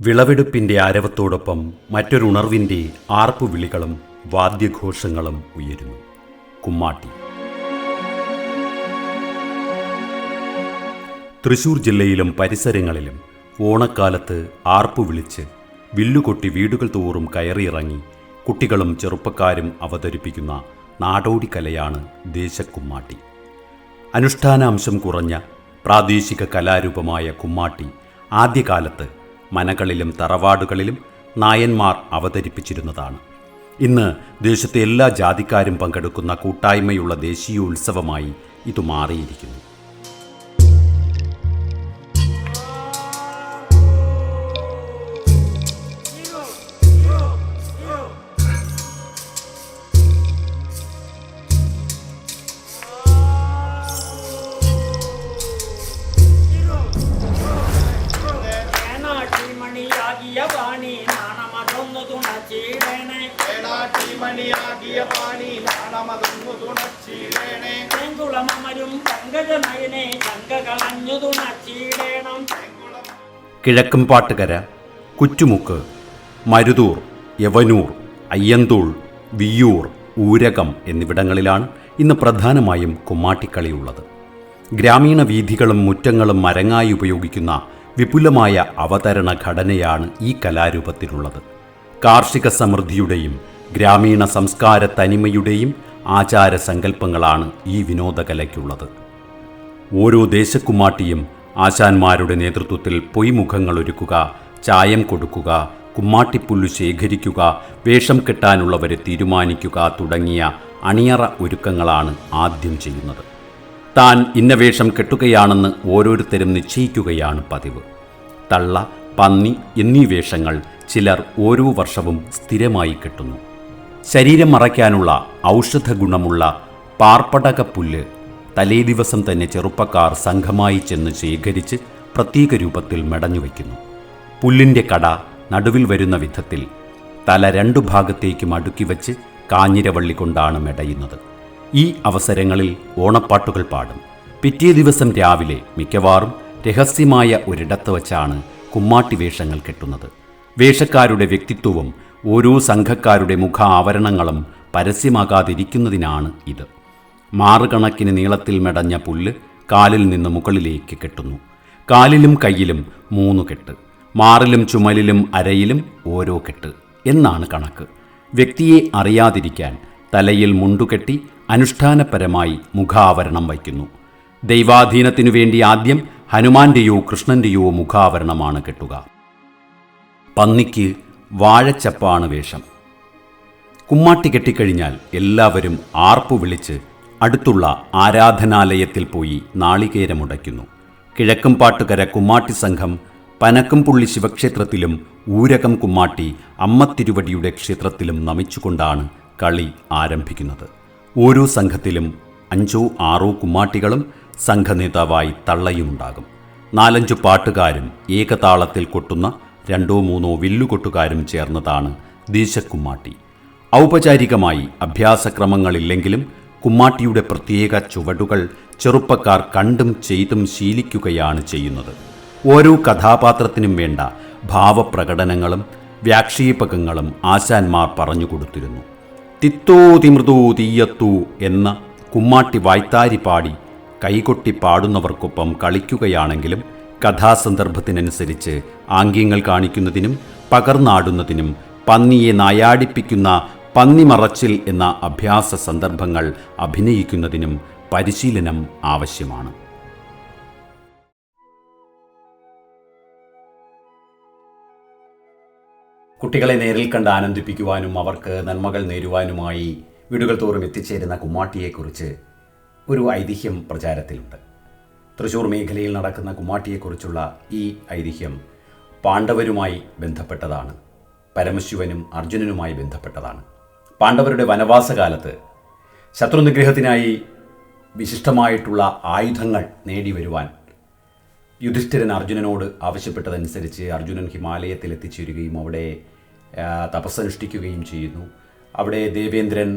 വിളവെടുപ്പിന്റെ ആരവത്തോടൊപ്പം മറ്റൊരുണർവിന്റെ ആർപ്പുവിളികളും വാദ്യഘോഷങ്ങളും ഉയരുന്നു. കുമ്മാട്ടി. തൃശൂർ ജില്ലയിലും പരിസരങ്ങളിലും ഓണക്കാലത്ത് ആർപ്പു വിളിച്ച് വില്ലുകൊട്ടി വീടുകൾ തോറും കയറിയിറങ്ങി കുട്ടികളും ചെറുപ്പക്കാരും അവതരിപ്പിക്കുന്ന നാടോടി കലയാണ് ദേശക്കുമ്മാട്ടി അനുഷ്ഠാനാംശം കുറഞ്ഞ പ്രാദേശിക കലാരൂപമായ കുമ്മാട്ടി ആദ്യകാലത്ത് മനകളിലും തറവാടുകളിലും നായന്മാർ അവതരിപ്പിച്ചിരുന്നതാണ്. ഇന്ന് ദേശത്തെ എല്ലാ ജാതിക്കാരും പങ്കെടുക്കുന്ന കൂട്ടായ്മയുള്ള ദേശീയോത്സവമായി ഇത് മാറിയിരിക്കുന്നു ഏടാട്ടിമണിയാകിയ പാണി നാണമതൊന്നു തുണച്ചീടേണേ. തെങ്കുളമരും പങ്കജമയനെ ചങ്ക കളഞ്ഞു കിഴക്കും പാട്ടുകര കുറ്റുമുക്ക് മരുതൂർ യവനൂർ അയ്യന്തൂൾ വിയ്യൂർ ഊരകം എന്നിവിടങ്ങളിലാണ് ഇന്ന് പ്രധാനമായും കുമ്മാട്ടിക്കളിയുള്ളത്. ഗ്രാമീണ വീഥികളും മുറ്റങ്ങളും മരങ്ങായി ഉപയോഗിക്കുന്ന വിപുലമായ അവതരണ ഘടനയാണ് ഈ കലാരൂപത്തിലുള്ളത്. കാർഷിക സമൃദ്ധിയുടെയും ഗ്രാമീണ സംസ്കാര തനിമയുടെയും ആചാര സങ്കല്പങ്ങളാണ് ഈ വിനോദകലയ്ക്കുള്ളത്. ഓരോ ദേശക്കുമാട്ടിയും ആശാന്മാരുടെ നേതൃത്വത്തിൽ പൊയ്മുഖങ്ങൾ ഒരുക്കുക ചായം കൊടുക്കുക കുമ്മാട്ടിപ്പുല്ലു ശേഖരിക്കുക വേഷം കെട്ടാനുള്ളവരെ തീരുമാനിക്കുക തുടങ്ങിയ അണിയറ ഒരുക്കങ്ങളാണ് ആദ്യം ചെയ്യുന്നത്. താൻ ഇന്ന വേഷം കെട്ടുകയാണെന്ന് ഓരോരുത്തരും നിശ്ചയിക്കുകയാണ് പതിവ്. തള്ള പന്നി എന്നീ വേഷങ്ങൾ ചിലർ ഓരോ വർഷവും സ്ഥിരമായി കെട്ടുന്നു. ശരീരം മറയ്ക്കാനുള്ള ഔഷധ ഗുണമുള്ള പാർപ്പടകപ്പുല്ല് തലേദിവസം തന്നെ ചെറുപ്പക്കാർ സംഘമായി ചെന്ന് ശേഖരിച്ച് പ്രത്യേക രൂപത്തിൽ മെടഞ്ഞു വയ്ക്കുന്നു. പുല്ലിന്റെ കട നടുവിൽ വരുന്ന വിധത്തിൽ തല രണ്ടു ഭാഗത്തേക്കും അടുക്കി വച്ച് കാഞ്ഞിരവള്ളി കൊണ്ടാണ് മെടയുന്നത്. ഈ അവസരങ്ങളിൽ ഓണപ്പാട്ടുകൾ പാടും. പിറ്റേ ദിവസം രാവിലെ മിക്കവാറും രഹസ്യമായ ഒരിടത്ത് വച്ചാണ് കുമ്മാട്ടി വേഷങ്ങൾ കെട്ടുന്നത്. വേഷക്കാരുടെ വ്യക്തിത്വവും ഓരോ സംഘക്കാരുടെ മുഖ ആവരണങ്ങളും പരസ്യമാകാതിരിക്കുന്നതിനാണ് ഇത്. മാറുകണക്കിന് നീളത്തിൽ മെടഞ്ഞ പുല്ല് കാലിൽ നിന്ന് മുകളിലേക്ക് കെട്ടുന്നു. കാലിലും കയ്യിലും മൂന്ന് കെട്ട്. മാറിലും ചുമലിലും അരയിലും ഓരോ കെട്ട് എന്നാണ് കണക്ക്. വ്യക്തിയെ അറിയാതിരിക്കാൻ തലയിൽ മുണ്ടുകെട്ടി അനുഷ്ഠാനപരമായി മുഖാവരണം വയ്ക്കുന്നു. ദൈവാധീനത്തിനു വേണ്ടി ആദ്യം ഹനുമാന്റെയോ കൃഷ്ണന്റെയോ മുഖാവരണമാണ് കെട്ടുക. പന്നിക്ക് വാഴച്ചപ്പാണ് വേഷം. കുമ്മാട്ടി കെട്ടിക്കഴിഞ്ഞാൽ എല്ലാവരും ആർപ്പു വിളിച്ച് അടുത്തുള്ള ആരാധനാലയത്തിൽ പോയി നാളികേരമുടയ്ക്കുന്നു. കിഴക്കമ്പാട്ടുകര കുമ്മാട്ടി സംഘം പനക്കംപുള്ളി ശിവക്ഷേത്രത്തിലും ഊരകം കുമ്മാട്ടി അമ്മത്തിരുവടിയുടെ ക്ഷേത്രത്തിലും നമിച്ചുകൊണ്ടാണ് കളി ആരംഭിക്കുന്നത്. ഓരോ സംഘത്തിലും അഞ്ചോ ആറോ കുമ്മാട്ടികളും സംഘനേതാവായി തള്ളയുമുണ്ടാകും. നാലഞ്ചു പാട്ടുകാരും ഏകതാളത്തിൽ കൊട്ടുന്ന രണ്ടോ മൂന്നോ വില്ലുകൊട്ടുകാരും ചേർന്നതാണ് ദേശക്കുമ്മാട്ടി. ഔപചാരികമായി അഭ്യാസക്രമങ്ങളില്ലെങ്കിലും കുമ്മാട്ടിയുടെ പ്രത്യേക ചുവടുകൾ ചെറുപ്പക്കാർ കണ്ടും ചെയ്തും ശീലിക്കുകയാണ് ചെയ്യുന്നത്. ഓരോ കഥാപാത്രത്തിനും വേണ്ട ഭാവപ്രകടനങ്ങളും വ്യാക്ഷേപകങ്ങളും ആശാന്മാർ പറഞ്ഞുകൊടുത്തിരുന്നു തിത്തോ തിമൃതോ തീയത്തൂ എന്ന കുമ്മാട്ടി വായ്ത്താരി പാടി കൈകൊട്ടി പാടുന്നവർക്കൊപ്പം കളിക്കുകയാണെങ്കിലും കഥാസന്ദർഭത്തിനനുസരിച്ച് ആംഗ്യങ്ങൾ കാണിക്കുന്നതിനും പകർന്നാടുന്നതിനും പന്നിയെ നായാടിപ്പിക്കുന്ന പന്നിമറച്ചിൽ എന്ന അഭ്യാസ സന്ദർഭങ്ങൾ അഭിനയിക്കുന്നതിനും പരിശീലനം ആവശ്യമാണ്. കുട്ടികളെ നേരിൽ കണ്ട് ആനന്ദിപ്പിക്കുവാനും അവർക്ക് നന്മകൾ നേരുവാനുമായി വീടുകൾ തോറും എത്തിച്ചേരുന്ന കുമ്മാട്ടിയെക്കുറിച്ച് ഒരു ഐതിഹ്യം പ്രചാരത്തിലുണ്ട്. തൃശൂർ മേഖലയിൽ നടക്കുന്ന കുമാട്ടിയെക്കുറിച്ചുള്ള ഈ ഐതിഹ്യം പാണ്ഡവരുമായി ബന്ധപ്പെട്ടതാണ്. പരമശിവനും അർജുനനുമായി ബന്ധപ്പെട്ടതാണ്. പാണ്ഡവരുടെ വനവാസകാലത്ത് ശത്രുനിഗ്രഹത്തിനായി വിശിഷ്ടമായിട്ടുള്ള ആയുധങ്ങൾ നേടിവരുവാൻ യുധിഷ്ഠിരൻ അർജുനനോട് ആവശ്യപ്പെട്ടതനുസരിച്ച് അർജുനൻ ഹിമാലയത്തിൽ എത്തിച്ചേരുകയും അവിടെ തപസ്സനുഷ്ഠിക്കുകയും ചെയ്യുന്നു. അവിടെ ദേവേന്ദ്രൻ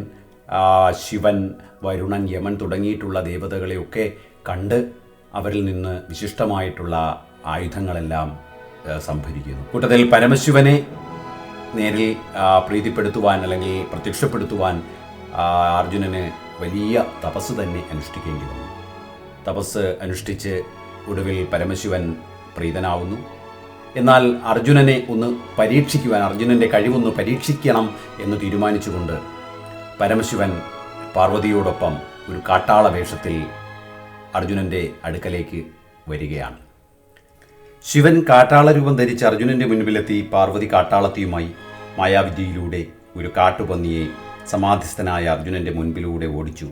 ശിവൻ വരുണൻ യമൻ തുടങ്ങിയിട്ടുള്ള ദേവതകളെയൊക്കെ കണ്ട് അവരിൽ നിന്ന് വിശിഷ്ടമായിട്ടുള്ള ആയുധങ്ങളെല്ലാം സംഭരിക്കുന്നു. കൂട്ടത്തിൽ പരമശിവനെ നേരിൽ പ്രീതിപ്പെടുത്തുവാൻ അല്ലെങ്കിൽ പ്രത്യക്ഷപ്പെടുത്തുവാൻ അർജുനന് വലിയ തപസ് തന്നെ അനുഷ്ഠിക്കേണ്ടി വന്നു. തപസ് അനുഷ്ഠിച്ച് ഒടുവിൽ പരമശിവൻ പ്രീതനാവുന്നു. എന്നാൽ അർജുനനെ ഒന്ന് പരീക്ഷിക്കുവാൻ അർജുനന്റെ കഴിവൊന്ന് പരീക്ഷിക്കണം എന്ന് തീരുമാനിച്ചുകൊണ്ട് പരമശിവൻ പാർവതിയോടൊപ്പം ഒരു കാട്ടാള വേഷത്തിൽ അർജുനന്റെ അടുക്കലേക്ക് വരികയാണ്. ശിവൻ കാട്ടാള രൂപം ധരിച്ച് അർജുനന്റെ മുൻപിലെത്തി പാർവതി കാട്ടാളത്തിയുമായി മായാവിദ്യയിലൂടെ ഒരു കാട്ടുപന്നിയെ സമാധിസ്ഥനായ അർജുനന്റെ മുൻപിലൂടെ ഓടിച്ചു.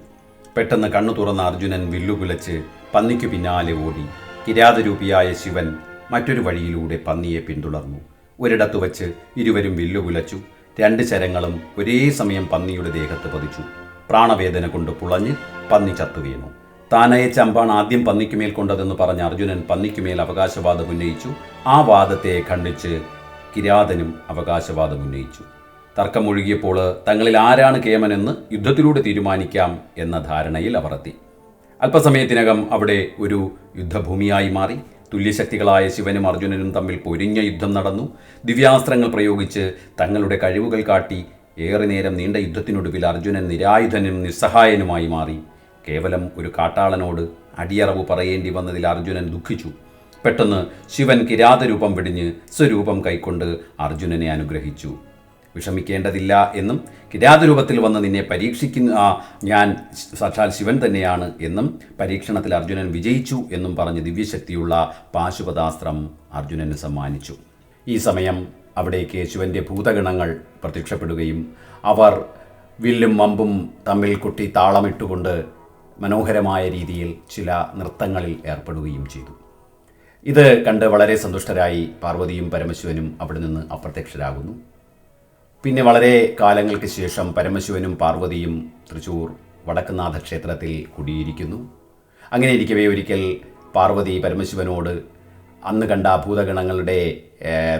പെട്ടെന്ന് കണ്ണു തുറന്ന അർജുനൻ വില്ലുകുലച്ച് പന്നിക്കു പിന്നാലെ ഓടി. കിരാതരൂപിയായ ശിവൻ മറ്റൊരു വഴിയിലൂടെ പന്നിയെ പിന്തുടർന്നു. ഒരിടത്തു വച്ച് ഇരുവരും വില്ലുകുലച്ചു രണ്ട് ചരങ്ങളും ഒരേ സമയം പന്നിയുടെ ദേഹത്ത് പതിച്ചു. പ്രാണവേദന കൊണ്ട് പുളഞ്ഞ് പന്നി ചത്തുവീണു താനയച്ച ചമ്പാണ് ആദ്യം പന്നിക്കുമേൽ കൊണ്ടതെന്ന് പറഞ്ഞ അർജുനൻ പന്നിക്കുമേൽ അവകാശവാദം ഉന്നയിച്ചു. ആ വാദത്തെ ഖണ്ഡിച്ച് കിരാതനും അവകാശവാദം ഉന്നയിച്ചു. തർക്കം തർക്കമൊഴുകിയപ്പോൾ തങ്ങളിൽ ആരാണ് കേമനെന്ന് യുദ്ധത്തിലൂടെ തീരുമാനിക്കാം എന്ന ധാരണയിൽ അവർ എത്തി. അല്പസമയത്തിനകം അവിടെ ഒരു യുദ്ധഭൂമിയായി മാറി. തുല്യശക്തികളായ ശിവനും അർജുനനും തമ്മിൽ പൊരിഞ്ഞ യുദ്ധം നടന്നു. ദിവ്യാസ്ത്രങ്ങൾ പ്രയോഗിച്ച് തങ്ങളുടെ കഴിവുകൾ കാട്ടി ഏറെ നേരം നീണ്ട യുദ്ധത്തിനൊടുവിൽ അർജുനൻ നിരായുധനും നിസ്സഹായനുമായി മാറി. കേവലം ഒരു കാട്ടാളനോട് അടിയറവ് പറയേണ്ടി വന്നതിൽ അർജുനൻ ദുഃഖിച്ചു. പെട്ടെന്ന് ശിവൻ കിരാതരൂപം വെടിഞ്ഞ് സ്വരൂപം കൈക്കൊണ്ട് അർജുനനെ അനുഗ്രഹിച്ചു. വിഷമിക്കേണ്ടതില്ല എന്നും കിരാതരൂപത്തിൽ വന്ന് നിന്നെ പരീക്ഷിക്കുന്ന ഞാൻ സാക്ഷാൽ ശിവൻ തന്നെയാണ് എന്നും പരീക്ഷണത്തിൽ അർജുനൻ വിജയിച്ചു എന്നും പറഞ്ഞ് ദിവ്യശക്തിയുള്ള പാശുപതാസ്ത്രം അർജുനന് സമ്മാനിച്ചു. ഈ സമയം അവിടേക്ക് ശിവന്റെ ഭൂതഗണങ്ങൾ പ്രത്യക്ഷപ്പെടുകയും അവർ വില്ലും മമ്പും തമ്മിൽ കുട്ടി താളമിട്ടുകൊണ്ട് മനോഹരമായ രീതിയിൽ ചില നൃത്തങ്ങളിൽ ഏർപ്പെടുകയും ചെയ്തു. ഇത് കണ്ട് വളരെ സന്തുഷ്ടരായി പാർവതിയും പരമശിവനും അവിടെ നിന്ന് അപ്രത്യക്ഷരാകുന്നു. പിന്നെ വളരെ കാലങ്ങൾക്ക് ശേഷം പരമശിവനും പാർവതിയും തൃശൂർ വടക്കുന്നാഥ ക്ഷേത്രത്തിൽ കുടിയിരിക്കുന്നു. അങ്ങനെ ഇരിക്കവേ ഒരിക്കൽ പാർവതി പരമശിവനോട് അന്ന് കണ്ട ഭൂതഗണങ്ങളുടെ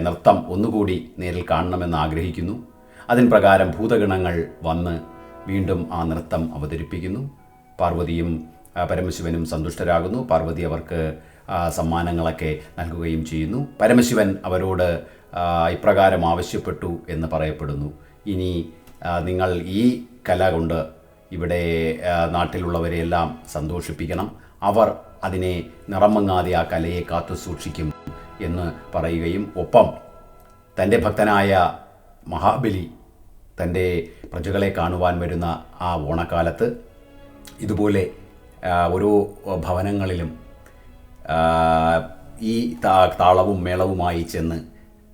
നൃത്തം ഒന്നുകൂടി നേരിൽ കാണണമെന്ന് ആഗ്രഹിക്കുന്നു. അതിൻ പ്രകാരം ഭൂതഗണങ്ങൾ വന്ന് വീണ്ടും ആ നൃത്തം അവതരിപ്പിക്കുന്നു. പാർവതിയും പരമശിവനും സന്തുഷ്ടരാകുന്നു. പാർവതി അവർക്ക് സമ്മാനങ്ങളൊക്കെ നൽകുകയും ചെയ്യുന്നു. പരമശിവൻ അവരോട് ഇപ്രകാരം ആവശ്യപ്പെട്ടു എന്ന് പറയപ്പെടുന്നു. ഇനി നിങ്ങൾ ഈ കല കൊണ്ട് ഇവിടെ നാട്ടിലുള്ളവരെയെല്ലാം സന്തോഷിപ്പിക്കണം. അവർ അതിനെ നിറമങ്ങാതെ ആ കലയെ കാത്തു സൂക്ഷിക്കും എന്ന് പറയുകയും ഒപ്പം തന്റെ ഭക്തനായ മഹാബലി തന്റെ പ്രജകളെ കാണുവാൻ വരുന്ന ആ ഓണക്കാലത്ത് ഇതുപോലെ ഓരോ ഭവനങ്ങളിലും ഈ താളവും മേളവുമായി ചെന്ന്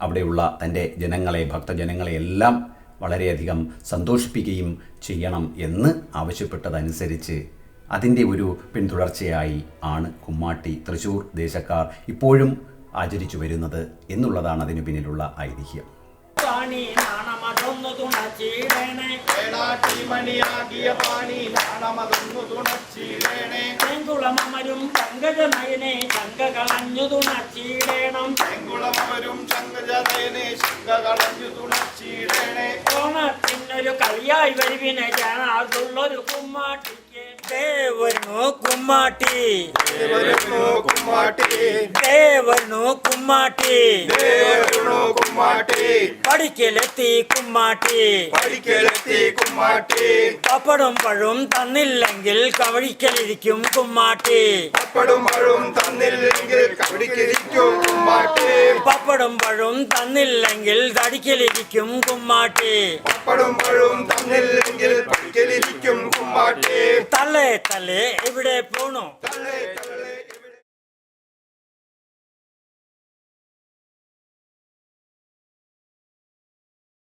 അവിടെയുള്ള തന്റെ ജനങ്ങളെ ഭക്തജനങ്ങളെ എല്ലാം വളരെയധികം സന്തോഷിപ്പിക്കുകയും ചെയ്യണം എന്ന് ആവശ്യപ്പെട്ടതനുസരിച്ച് അതിന്റെ ഒരു പിന്തുടർച്ചയായി ആണ് കുമ്മാട്ടി തൃശ്ശൂർ ദേശക്കാർ ഇപ്പോഴും ആചരിച്ചു വരുന്നത് എന്നുള്ളതാണ് അതിന് പിന്നിലുള്ള ഐതിഹ്യം. തുണച്ചിടേണേ. വേളാട്ടിമണിയാകിയ പാണി നാണമതൊന്നു തുണച്ചിടേണേ. ചെങ്കുളമരും പങ്കജമയനെ ശങ്ക കളഞ്ഞു തുണച്ചിടേണം. ചെങ്കുളമരും ശങ്കജനയനെ ശങ്ക കളഞ്ഞു തുണച്ചിടേണേ. ഓണത്തിനൊരു കളിയായി വരുവിനെ ഞാനുള്ളൊരു കുമ്മാട്ടിക്ക് ദേവനു കുമ്മാട്ടി ദേവരുണോ കുമ്മാട്ടി ദേവനു കുമ്മാട്ടി ദേവരുണോ കുമ്മാട്ടി പടിക്കലെത്തി കുമ്മാട്ടി പഠിക്കലെത്തി കുമ്മാട്ടി പപ്പടും പഴും തന്നില്ലെങ്കിൽ കവഴിക്കലിരിക്കും കുമ്മാട്ടി പപ്പടും പഴവും തന്നില്ലെങ്കിൽ കവിടിക്കിരിക്കും കുമ്മാട്ടി പപ്പടും പഴും തന്നില്ലെങ്കിൽ തടിക്കലിരിക്കും കുമ്മാട്ടി പപ്പടും പഴവും തന്നില്ലെങ്കിൽ പഠിക്കലിരിക്കും കുമ്മാട്ടി തള്ളേ തള്ളേ എവിടെ പോണു തള്ളേ